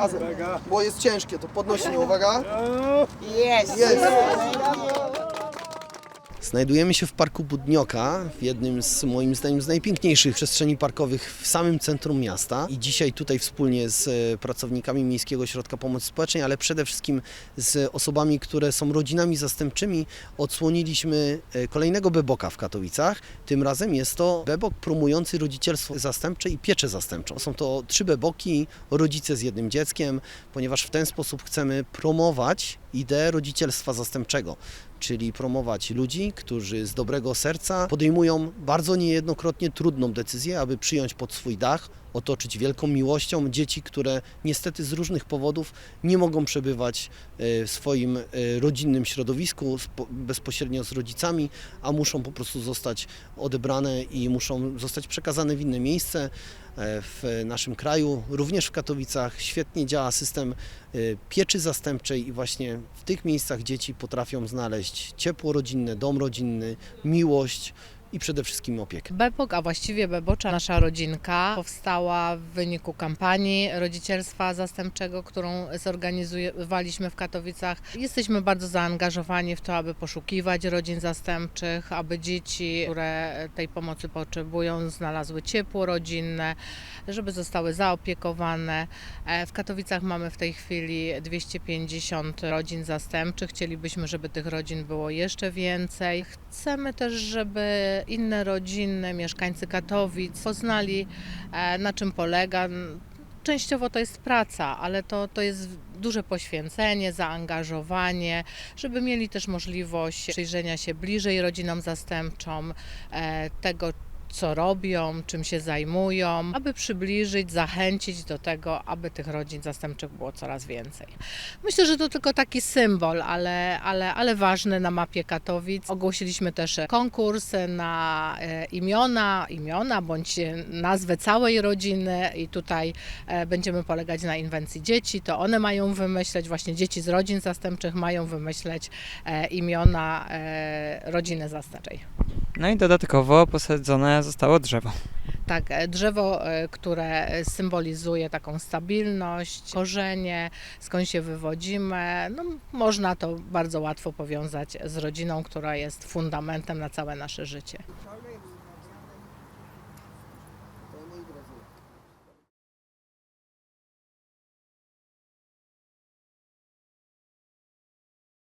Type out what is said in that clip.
Razem, bo jest ciężkie, to podnośnie, uwaga. Jest! Jest! Znajdujemy się w parku Budnioka, w jednym z moim zdaniem z najpiękniejszych przestrzeni parkowych w samym centrum miasta. I dzisiaj tutaj wspólnie z e, pracownikami Miejskiego Ośrodka Pomocy Społecznej, ale przede wszystkim z osobami, które są rodzinami zastępczymi, odsłoniliśmy e, kolejnego beboka w Katowicach. Tym razem jest to bebok promujący rodzicielstwo zastępcze i pieczę zastępczą. Są to trzy beboki, rodzice z jednym dzieckiem, ponieważ w ten sposób chcemy promować ideę rodzicielstwa zastępczego czyli promować ludzi, którzy z dobrego serca podejmują bardzo niejednokrotnie trudną decyzję, aby przyjąć pod swój dach, otoczyć wielką miłością dzieci, które niestety z różnych powodów nie mogą przebywać e, w swoim e, rodzinnym środowisku bezpośrednio z rodzicami, a muszą po prostu zostać odebrane i muszą zostać przekazane w inne miejsce. E, W naszym kraju, również w Katowicach, świetnie działa system pieczy zastępczej i właśnie w tych miejscach dzieci potrafią znaleźć ciepło rodzinne, dom rodzinny, miłość i przede wszystkim opiekę. Bebok, a właściwie Bebocza, nasza rodzinka, powstała w wyniku kampanii rodzicielstwa zastępczego, którą zorganizowaliśmy w Katowicach. Jesteśmy bardzo zaangażowani w to, aby poszukiwać rodzin zastępczych, aby dzieci, które tej pomocy potrzebują, znalazły ciepło rodzinne, żeby zostały zaopiekowane. E, W Katowicach mamy w tej chwili 250 rodzin zastępczych. Chcielibyśmy, żeby tych rodzin było jeszcze więcej. Chcemy też, żeby inne rodziny, mieszkańcy Katowic poznali, e, na czym polega. Częściowo to jest praca, ale to, to jest duże poświęcenie, zaangażowanie, żeby mieli też możliwość przyjrzenia się bliżej rodzinom zastępczym, e, tego, co robią, czym się zajmują, aby przybliżyć, zachęcić do tego, aby tych rodzin zastępczych było coraz więcej. Myślę, że to tylko taki symbol, ale, ale, ale ważny na mapie Katowic. Ogłosiliśmy też konkurs na e, imiona, imiona bądź nazwę całej rodziny i tutaj e, będziemy polegać na inwencji dzieci. To one mają wymyśleć, właśnie dzieci z rodzin zastępczych mają wymyśleć e, imiona rodziny zastępczej. No i dodatkowo posadzone zostało drzewo. Tak, e, drzewo, e, które symbolizuje taką stabilność, korzenie, skąd się wywodzimy. No, można to bardzo łatwo powiązać z rodziną, która jest fundamentem na całe nasze życie.